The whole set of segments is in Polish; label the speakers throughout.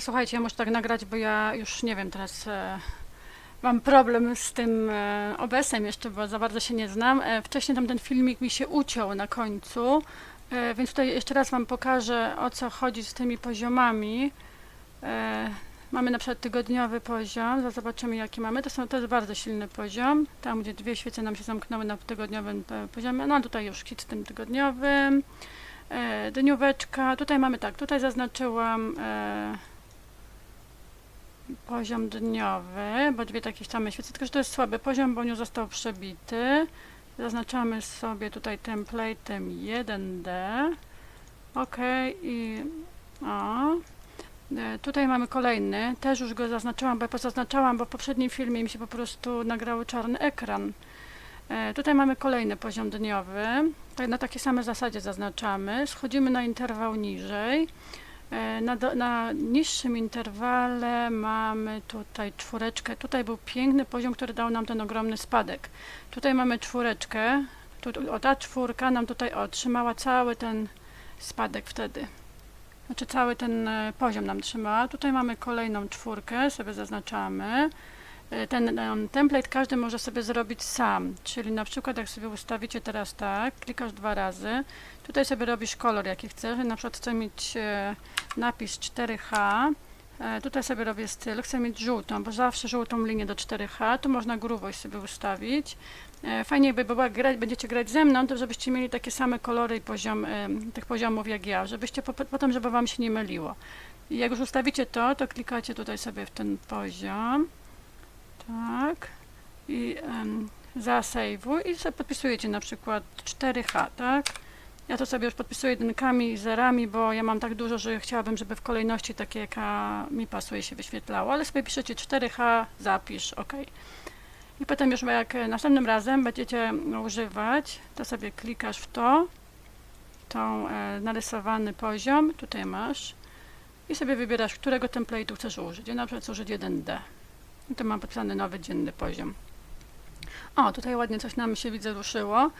Speaker 1: Słuchajcie, ja muszę tak nagrać, bo ja już nie wiem, teraz e, mam problem z tym e, jeszcze, bo za bardzo się nie znam. E, wcześniej tam ten filmik mi się uciął na końcu, e, więc tutaj jeszcze raz Wam pokażę, o co chodzi z tymi poziomami. E, mamy na przykład tygodniowy poziom, zaraz zobaczymy jaki mamy. To, są, to jest bardzo silny poziom, tam gdzie dwie świece nam się zamknęły na tygodniowym e, poziomie. No tutaj już kit z tym tygodniowym. E, dnióweczka, tutaj mamy tak, tutaj zaznaczyłam e, poziom dniowy, bo dwie takie same świece, tylko że to jest słaby poziom, bo nie został przebity. Zaznaczamy sobie tutaj templatem 1D. OK i o. E, Tutaj mamy kolejny, też już go zaznaczyłam, bo ja pozaznaczałam, bo w poprzednim filmie mi się po prostu nagrały czarny ekran. E, Tutaj mamy kolejny poziom dniowy. Na takiej samej zasadzie zaznaczamy. Schodzimy na interwał niżej. E, Na, do, na niższym interwale mamy tutaj czwóreczkę. Tutaj był piękny poziom, który dał nam ten ogromny spadek. Tutaj mamy czwóreczkę. Tu, o, ta czwórka nam tutaj otrzymała cały ten spadek wtedy. Znaczy cały ten e, poziom nam trzymała. Tutaj mamy kolejną czwórkę, sobie zaznaczamy. E, Ten em, template każdy może sobie zrobić sam, czyli na przykład jak sobie ustawicie teraz tak, klikasz dwa razy, tutaj sobie robisz kolor jaki chcesz, na przykład chcę mieć e, napis 4H, e, tutaj sobie robię styl, chcę mieć żółtą, bo zawsze żółtą linię do 4H, tu można grubość sobie ustawić. E, Fajnie by było, grać, będziecie grać ze mną, to żebyście mieli takie same kolory i poziom, em, tych poziomów jak ja, żebyście po, potem, żeby Wam się nie myliło. I jak już ustawicie to, to klikacie tutaj sobie w ten poziom. Tak. I um, zasejwuj i sobie podpisujecie na przykład 4H, tak? Ja to sobie już podpisuję jedynkami i zerami, bo ja mam tak dużo, że chciałabym, żeby w kolejności takie, jaka mi pasuje, się wyświetlało. Ale sobie piszecie 4H, zapisz, OK. I potem już jak następnym razem będziecie używać, to sobie klikasz w to, tą e, narysowany poziom, tutaj masz, i sobie wybierasz, którego template'u chcesz użyć. Ja na przykład chcę użyć 1D. I tu mam podpisany nowy dzienny poziom. O, tutaj ładnie coś nam się widzę ruszyło.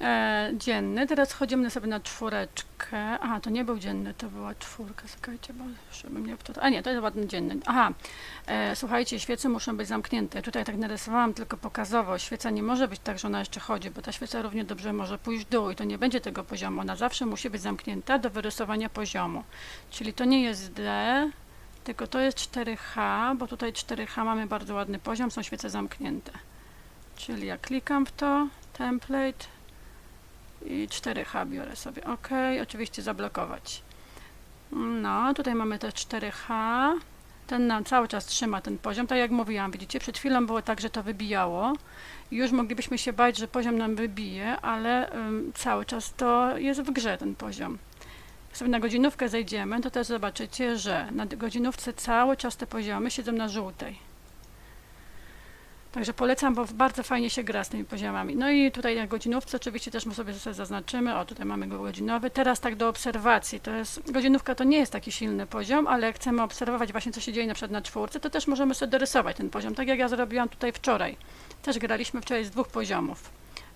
Speaker 1: E, dzienny. Teraz chodzimy sobie na czwóreczkę. Aha, to nie był dzienny, to była czwórka. Czekajcie, bo żeby mnie w to... A nie, to jest ładny dzienny. Aha, e, słuchajcie, świece muszą być zamknięte. Tutaj tak narysowałam tylko pokazowo. Świeca nie może być tak, że ona jeszcze chodzi, bo ta świeca równie dobrze może pójść w dół i to nie będzie tego poziomu. Ona zawsze musi być zamknięta do wyrysowania poziomu. Czyli to nie jest D, tylko to jest 4H, bo tutaj 4H mamy bardzo ładny poziom, są świece zamknięte. Czyli ja klikam w to, template i 4H biorę sobie. OK, oczywiście zablokować. No, tutaj mamy też 4H. Ten nam cały czas trzyma ten poziom. Tak jak mówiłam, widzicie, przed chwilą było tak, że to wybijało. Już moglibyśmy się bać, że poziom nam wybije, ale ym, cały czas to jest w grze ten poziom. Sobie na godzinówkę zejdziemy, to też zobaczycie, że na godzinówce cały czas te poziomy siedzą na żółtej. Także polecam, bo bardzo fajnie się gra z tymi poziomami. No i tutaj na godzinówce oczywiście też my sobie sobie zaznaczymy. O, tutaj mamy go godzinowy. Teraz tak do obserwacji. To jest, godzinówka to nie jest taki silny poziom, ale jak chcemy obserwować właśnie co się dzieje na przykład na czwórce, to też możemy sobie dorysować ten poziom. Tak jak ja zrobiłam tutaj wczoraj. Też graliśmy wczoraj z dwóch poziomów.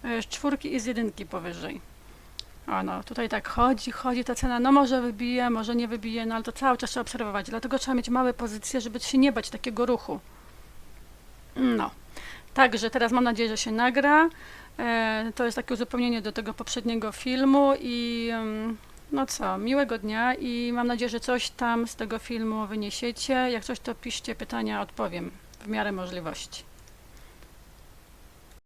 Speaker 1: E, Z czwórki i z jedynki powyżej. O no, tutaj tak chodzi, chodzi ta cena, no może wybije, może nie wybije, no ale to cały czas trzeba obserwować, dlatego trzeba mieć małe pozycje, żeby się nie bać takiego ruchu. No, także teraz mam nadzieję, że się nagra. E, to jest takie uzupełnienie do tego poprzedniego filmu i no co, miłego dnia i mam nadzieję, że coś tam z tego filmu wyniesiecie. Jak coś to piszcie pytania, odpowiem w miarę możliwości.